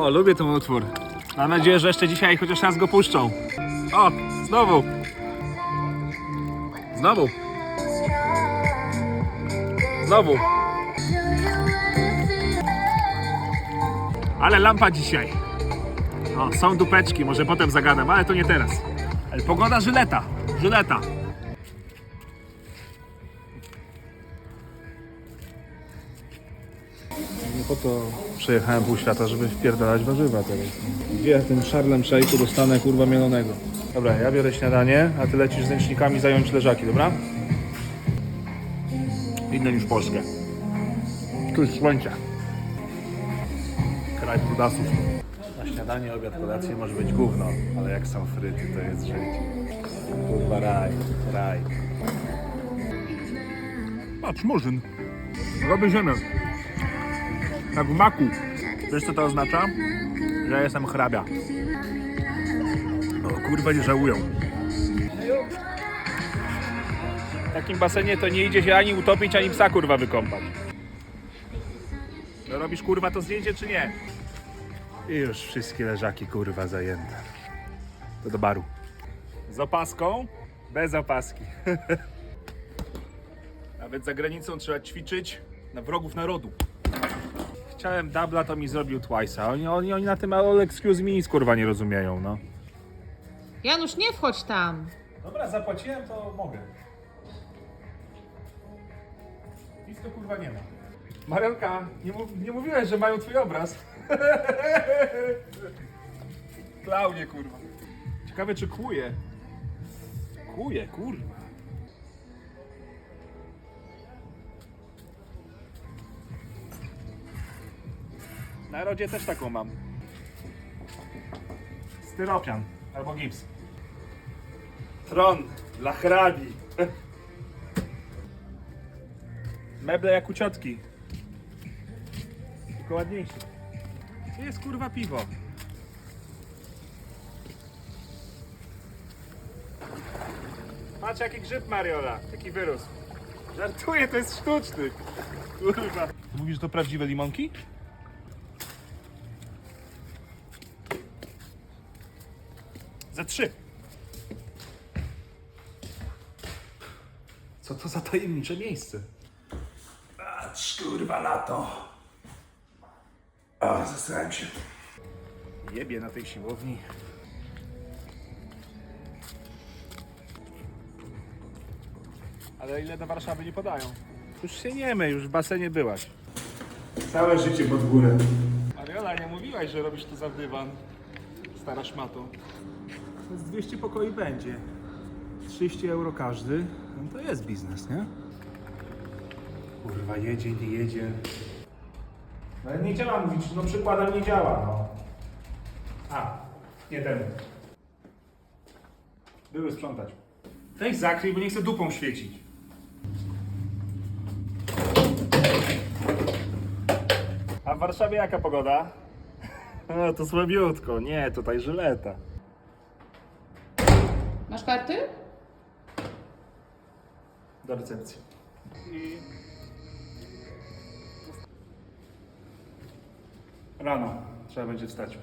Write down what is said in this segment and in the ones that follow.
O, lubię ten utwór. Mam nadzieję, że jeszcze dzisiaj chociaż raz go puszczą. O, znowu. Znowu. Znowu. Ale lampa dzisiaj. O, są dupeczki, może potem zagadam, ale to nie teraz. Ale pogoda żyleta. Żyleta. Po to przejechałem pół świata, żeby wpierdalać warzywa teraz. Gdzie tym szarlem szejku dostanę kurwa mielonego? Dobra, ja biorę śniadanie, a ty lecisz z ręcznikami zająć leżaki, dobra? Inne niż Polskę. Tu jest słońce. Kraj brudasów. Na śniadanie, obiad, kolację może być gówno, ale jak są fryty, to jest życie. Kurwa raj, raj. Patrz, murzyn. Robię ziemię. Jak w maku. Wiesz co to oznacza? Że jestem hrabia. O kurwa nie żałują. W takim basenie to nie idzie się ani utopić, ani psa kurwa wykąpać. No robisz kurwa to zdjęcie czy nie? I już wszystkie leżaki kurwa zajęte. To do baru. Z opaską? Bez opaski. Nawet za granicą trzeba ćwiczyć na wrogów narodu. Chciałem dubla, to mi zrobił twice'a. Oni, oni, oni na tym all excuse me nic kurwa nie rozumieją, no. Janusz, nie wchodź tam. Dobra, zapłaciłem, to mogę. Nic to kurwa nie ma. Marianka, nie, mów, nie mówiłeś, że mają twój obraz. Klaunie, kurwa. Ciekawe, czy kłuje. Kłuje, kurwa. Na rodzie też taką mam. Styropian albo gips. Tron dla hrabi. Meble jak u ciotki. Tylko ładniejsze. Gdzie jest kurwa piwo? Patrz jaki grzyb Mariola, jaki wyrósł. Żartuję, to jest sztuczny. Kurwa. Mówisz, że to prawdziwe limonki? Za trzy. Co to za tajemnicze miejsce? Patrz, kurwa, lato. O, zastanawiam się. Jebie na tej siłowni. Ale ile do Warszawy nie podają? Już się nie my, już w basenie byłaś. Całe życie pod górę. Mariola, nie mówiłaś, że robisz to za dywan. Stara szmato. Z 200 pokoi będzie. 30 euro każdy. No to jest biznes, nie? Kurwa, jedzie, nie jedzie. No ale nie działa mówić, no przykładem nie działa, no. A, nie. Były sprzątać. Weź zakryj, bo nie chcę dupą świecić. A w Warszawie jaka pogoda? No to słabiutko. Nie, tutaj żyleta. Masz karty? Do recepcji. Rano trzeba będzie wstać.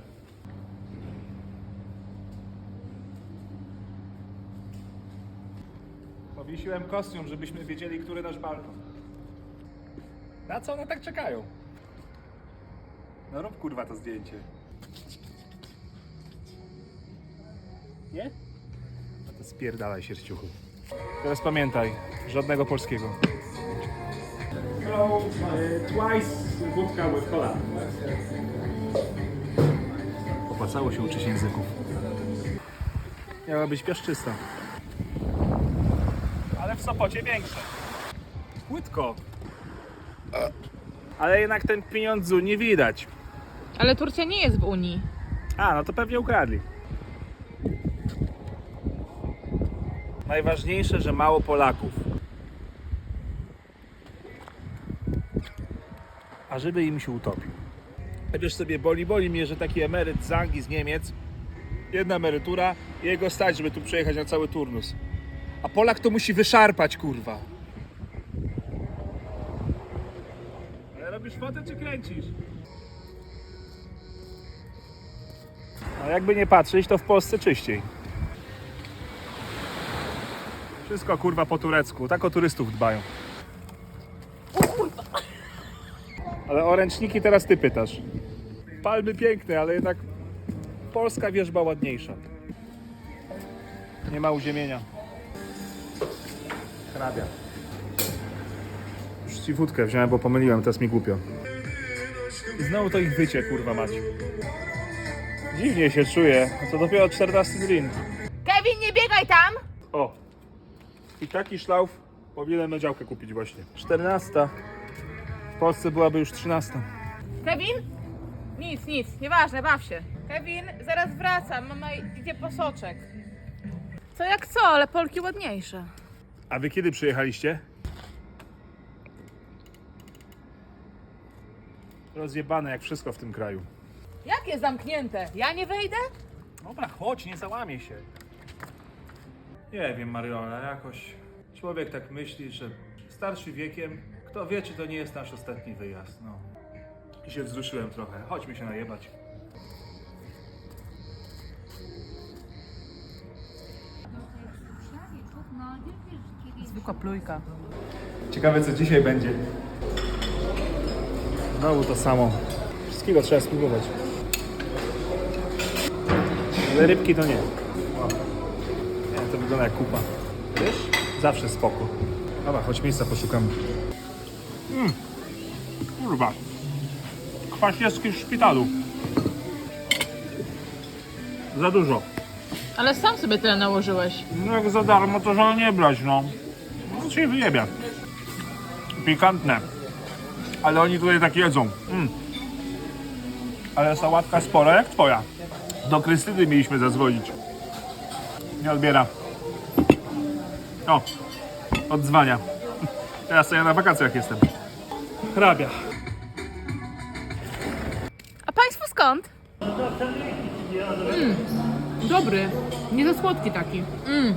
Powiesiłem kostium, żebyśmy wiedzieli, który nasz balkon. Na co one tak czekają? No rób kurwa to zdjęcie. Nie? Spierdalaj się ściuchu. Teraz pamiętaj, żadnego polskiego. Hello, twice wódka with cola. Opłacało się uczyć języków. Miała być piaszczysta. Ale w Sopocie większe. Płytko. Ale jednak ten pieniądzu nie widać. Ale Turcja nie jest w Unii. A, no to pewnie ukradli. Najważniejsze, że mało Polaków. A żeby im się utopił. Wiesz sobie, boli, boli mnie, że taki emeryt z Anglii, z Niemiec, jedna emerytura, jego stać, żeby tu przejechać na cały turnus. A Polak to musi wyszarpać, kurwa. Ale robisz fotę czy kręcisz? A jakby nie patrzeć, to w Polsce czyściej. Wszystko kurwa po turecku. Tak o turystów dbają. Ale o ręczniki teraz ty pytasz. Palmy piękne, ale jednak polska wierzba ładniejsza. Nie ma uziemienia. Hrabia. Już ci wódkę wziąłem, bo pomyliłem, teraz mi głupio. I znowu to ich wycie, kurwa mać. Dziwnie się czuję, to dopiero 14 drink. Kevin, nie biegaj tam! O! I taki szlauf powinienem na działkę kupić właśnie. 14. W Polsce byłaby już 13. Kevin? Nic, nic, nieważne, baw się. Kevin, zaraz wracam, mama idzie po soczek. Co jak co, ale Polki ładniejsze. A wy kiedy przyjechaliście? Rozjebane jak wszystko w tym kraju. Jakie zamknięte? Ja nie wejdę? Dobra, chodź, nie załamie się. Nie wiem, Mariola, jakoś człowiek tak myśli, że starszy wiekiem, kto wie, czy to nie jest nasz ostatni wyjazd, no. I się wzruszyłem trochę. Chodźmy się najebać. Zwykła plujka. Ciekawe, co dzisiaj będzie. Znowu to samo. Wszystkiego trzeba spróbować. Ale rybki to nie. To wygląda jak kupa. Wiesz? Zawsze spoko. Dobra, choć miejsca poszukamy. Mm. Kurwa. Kwasieski w szpitalu. Za dużo. Ale sam sobie tyle nałożyłeś. No jak za darmo, to żal nie brać, no. No się wyjebie. Pikantne. Ale oni tutaj tak jedzą. Mm. Ale sałatka spora jak twoja. Do Krystyny mieliśmy zadzwonić. Nie odbiera. O, odzwania. Teraz to ja na wakacjach jestem. Hrabia. A państwo skąd? Mm, dobry. Nie za słodki taki. Mm,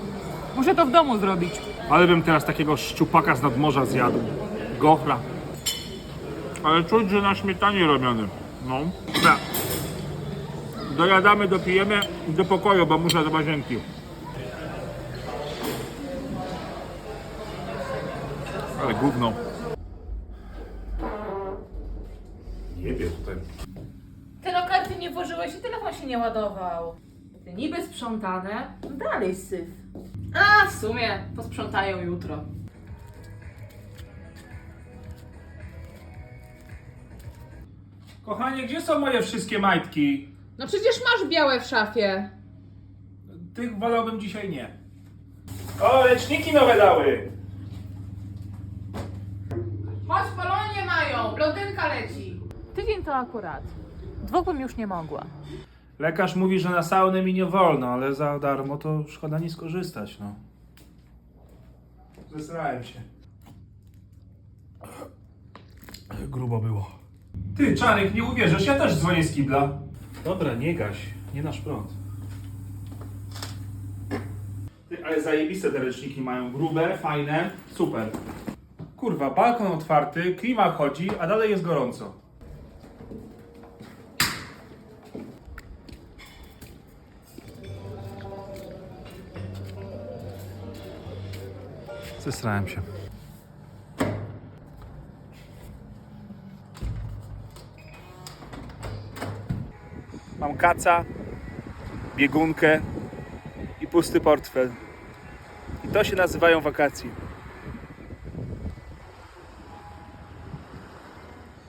muszę to w domu zrobić. Ale bym teraz takiego szczupaka z nadmorza zjadł. Gochra. Ale czuć, że na śmietanie robiony. No. Dobra. Dojadamy, dopijemy do pokoju, bo muszę do łazienki. Ale gówno. Jebie tutaj. Ty no karty nie włożyłeś i telefon się nie ładował. Niby sprzątane, dalej syf. A, w sumie posprzątają jutro. Kochanie, gdzie są moje wszystkie majtki? No przecież masz białe w szafie. Tych wolałbym dzisiaj nie. O, leczniki nowe dały! Chodź, polonie mają, blondynka leci. Tydzień to akurat. Dwóch bym już nie mogła. Lekarz mówi, że na saunę mi nie wolno, ale za darmo to szkoda nie skorzystać, no. Zesrałem się. Grubo było. Ty, Czarek, nie uwierzysz, ja też dzwonię z kibla. Dobra, nie gaś, nie nasz prąd. Ty, ale zajebiste te leczniki mają, grube, fajne, super. Kurwa, balkon otwarty, klima chodzi, a dalej jest gorąco. Zesrałem się. Mam kaca, biegunkę i pusty portfel. I to się nazywają wakacje.